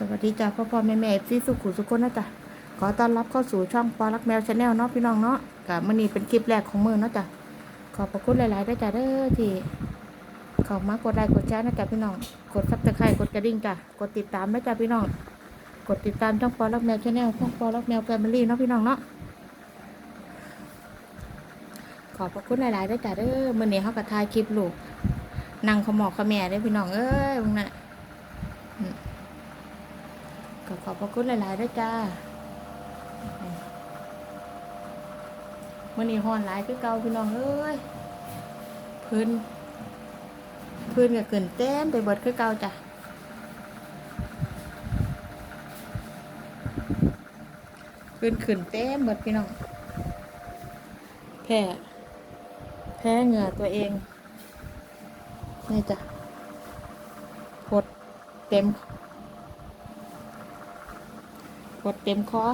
สวัสดีจ้าพ่อพ่อแม่แม่ที่สุขุสุขคนนะจ๊ะขอต้อนรับเข้าสู่ช่องปอรักแมวชาแนลเนาะพี่น้องเนาะกับมื่อนี้เป็นคลิปแรกของมือเนาะจ้ะขอบพระคุณหลายๆด้วยจ้ะเด้อที่เข้ามากดไลค์กดแชร์นะจ๊ะพี่น้องกดซับสไครต์กดกระดิ่งจ้ะกดติดตามนะจ๊ะพี่น้องกดติดตามช่องปอรักแมวชาแนลช่องปอรักแมวแฟมิลี่เนาะพี่น้องเนาะขอบพระคุณหลายๆด้วยจ้ะเด้อมื่อนี้เขาก็ถ่ายคลิปลูกนั่งขมอกขแม่เด้พี่น้องเอ้ยมึงน่ะ ก็ขอบพระคุณหลายๆด้วยจ้ามื่อนี้ฮอนหลายคือเก่าพี่น้องเอ้ยพื้นพื้นก็เกินเต็มไปเบิดคือเก่าจ้ะพื้นขึ้นเต็มเบิดพี่น้องแพ้แพ้เหงื่อตัวเองนี่จ้ะหดเต็ม ดเต็มคอ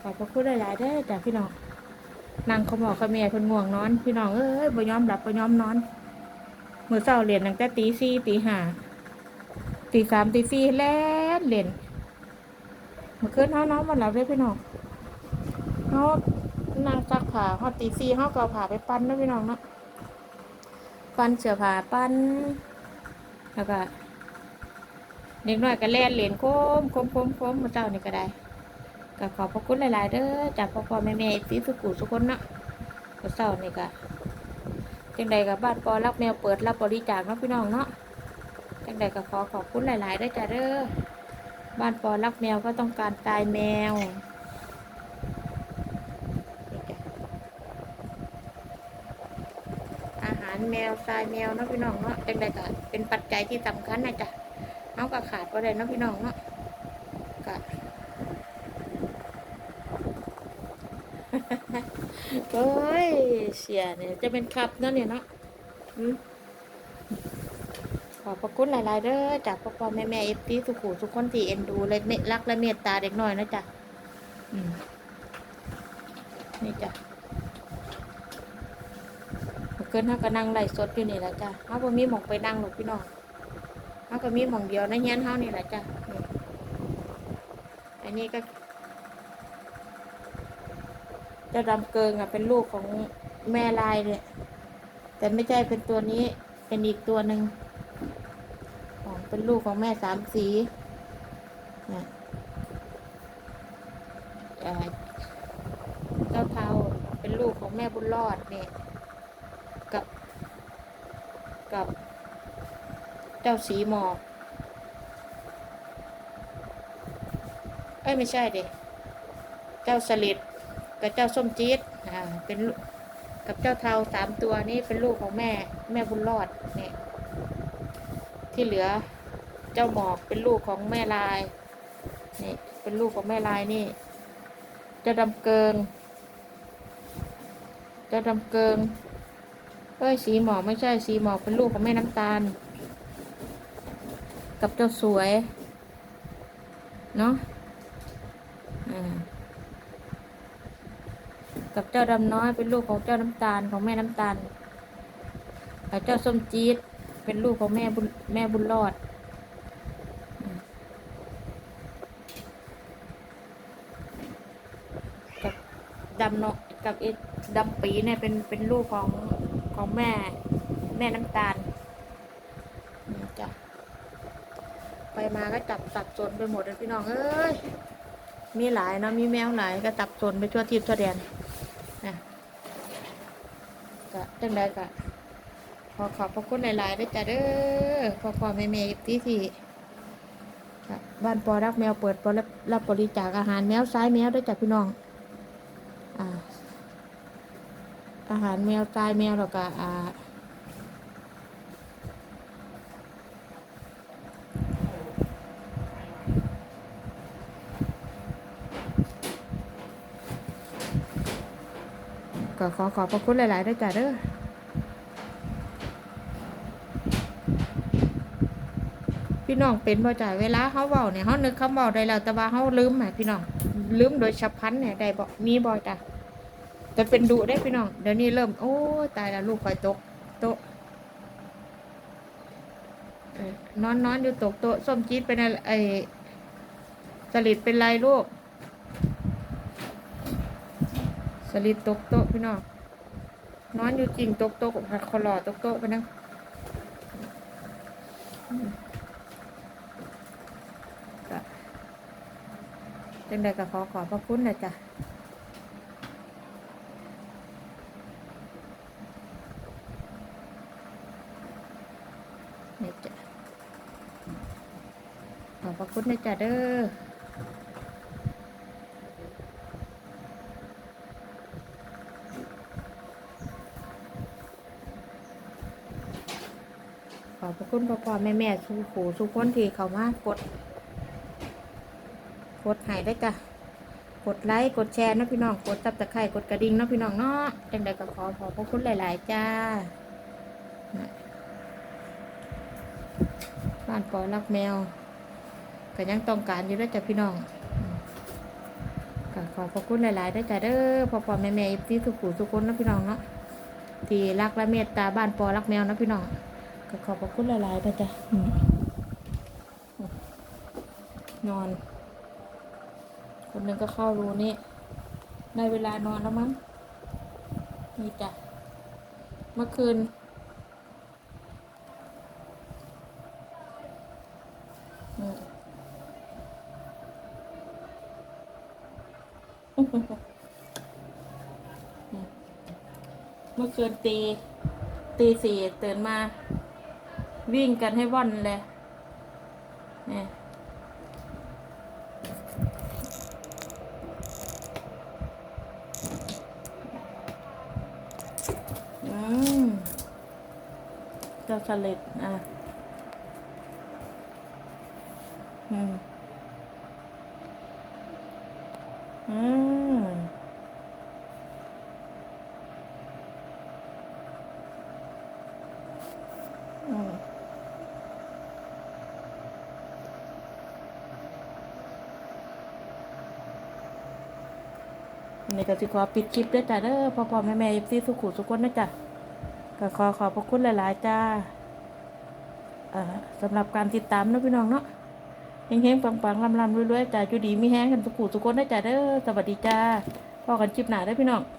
ขอบพระคุณหลายๆเด้อจ้ะพี่น้องนางเขาบอกเขาเมียคนง่วงนอน พี่น้องเอ้ยบ่ยอมหลับบ่ยอมนอนมือเช้าเรียนตั้งแต่ตีสี่ตีห้าตีสามตีสี่แล่นเรียนเมื่อคืนเขาน้องมาหลับเลยพี่น้องเขานั่งซักผ้าเขาตีสี่เขาก็เอาผ้าไปปั้นนะพี่น้องเนาะปั้นเสื้อผ้าปั้นแล้วก็ เด็กน้อยก็แล่นเหรียนโค้มโค้มโค้มโค้มมาเจ้านี่ก็ได้ก็ขอบพระคุณหลาย ๆ เด้อจากพ่อพ่อแม่แม่ที่สุกุสุกคนเนาะก็เศร้านี่ก็จังใดกับบ้านปอรับแมวเปิดรับบริจาคเนาะพี่น้องเนาะจังใดก็ขอขอบคุณหลายๆเด้อจ้าเด้อบ้านปอรักแมวก็ต้องการตายแมวอาหารแมวตายแมวเนาะพี่น้องเนาะจังใดก็เป็นปัจจัยที่สำคัญนะจ๊ะ เอาก็ขาดก็ได้นะพี่น้องเนาะก็โอ้ยเสียเนี่ยจะเป็นครับนั่นเนี่ยเนาะขอบพระคุณหลาย ๆเด้อจากพ่อพ่อแม่แม่เอฟซีสุขุทุกคนที่เอ็นดูและเมตรักและเมตตาเด็กน้อยนะจ๊ะนี่จ้ะเมื่อคืนเขาก็นั่งไล่สดอยู่นี่แหละจ้ะเขาก็มีหมองไปนั่งหรอกพี่น้อง เขาก็มีหมองเดียวในะเงี้ยนเขานี่แหละจ้ะอันนี้ก็เจ้าดำเกิงอะเป็นลูกของแม่ลายเนี่ยแต่ไม่ใช่เป็นตัวนี้เป็นอีกตัวหนึ่งของเป็นลูกของแม่สามสีนะเจ้าเทาเป็นลูกของแม่บุญรอดเนี่ยกับกับ เจ้าสีหมอกเอ้ยไม่ใช่เด็เจ้าสลิดกับเจ้าส้มจี๊ดอ่าเป็นกกับเจ้าเทาสามตัวนี้เป็นลูกของแม่ แม่บุญรอดเนี่ยที่เหลือเจ้าหมอกเป็นลูกของแม่ลายนี่เป็นลูกของแม่ลายนี่ เจ้าดำเกิง เจ้าดำเกิงเอ้ยสีหมอกไม่ใช่สีหมอกเป็นลูกของแม่น้ำตาล กับเจ้าสวย เนาะกับเจ้าดำน้อยเป็นลูกของเจ้าน้ำตาลของแม่น้ำตาลกับเจ้าส้มจี๊ดเป็นลูกของแม่บุญแม่บุญรอดกับดำเนาะกับไอ้ดำปีเนี่ยเป็นเป็นลูกของของแม่แม่น้ำตาลนี่จ้ะไป มาก็จับสับสนไปหมดเลยพี่น้องเอ้ยมีหลายเนาะมีแมวหลายก็จับสนไปทั่วทิพย์ทั่วแดนนะก็จังใดก็ขอขอบพระคุณหลายๆด้วยจ้ะเด้อพ่อพ่อแม่แม่ที่ที่ค่บ้านปอรักแมวเปิดรับรับบริจาคอาหารแมวซ้ายแมวด้วยจ้ะพี่น้องอ่าอาหารแมวซ้ายแมวแล้วก็อ่า ก็ขอขอบพระคุณหลายๆด้วยจ้ะเด้อพี่น้องเป็นบ่จ้ะเวลาเขาเว้าเนี่ยเขานึกคำเว้าได้แล้วแต่ว่าเขาลืมแหมพี่น้องลืมโดยฉับพลันเนี่ยได้บ่มีบ่จ้ะจะเป็นดุได้พี่น้องเดี๋ยวนี้เริ่มโอ้ตายแล้วลูกคอยตกโต๊ะนอนนอนอยู่ตกโต๊ะส้มจี๊ดเป็นอะไรไอ้สลิดเป็นไรลูก สลิดตกโต๊ะพี่น้องนอนอยู่จริงตกโต๊ะหัดคอหล่อตกโต๊ะไปนั่งก็จังใดก็ขอขอบพระคุณนะจ๊ะนี่จ้ะขอบพระคุณนะจ๊ะเด้อขอบพระ คุณพ่อพ่อแม่แม่ทุกผู้ทุกคนที่เข้ามากด กดให้ได้จ้ะกดไลค์กดแชร์นะพี่น้องกดซับตะไคร่กดกระดิ่งนะพี่น้องเนาะจังใดก็ขอขอบพระคุณหลาย ๆ จ้าบ้านปอรักแมวก็ยังต้องการอยู่ด้วยจ้ะพี่น้องก็ขอบพระคุณหลายๆด้วยจ้ะเด้อพ่อพ่อแม่แม่ที่สุขุสุขคนนะพี่น้องเนาะที่รักและเมตตาบ้านปอรักแมวนะพี่น้อง ก็ขอบพระคุณหลายๆด้วยจ้ะนอน คนหนึ่งก็เข้ารูนี่ได้เวลานอนแล้วมั้งนี่จ้ะเมื่อคืนเมื่อคืนตี ตีสี่ตื่นมา วิ่งกันให้ว่อนเลยเนี่ยอืมเจ้าสลิดอะ อืม อืม อืม วั นนี้ก็สิขอปิดคลิปด้วยจ้ะเด้อพ่อพ่อแม่แม่ยิปซีสุขุสุขคนนะจ้ะก็ขอขอบพระคุณหลายๆจ้าเอ่อสำหรับการติดตามนะพี่น้องเนาะเฮงๆปังๆลำๆรวยๆจ้าอยู่ดีมีแห้งกันสุขุสุขคนนะจ้ะเด้อสวัสดีจ้าพอกันคลิปหน้าได้พี่น้อง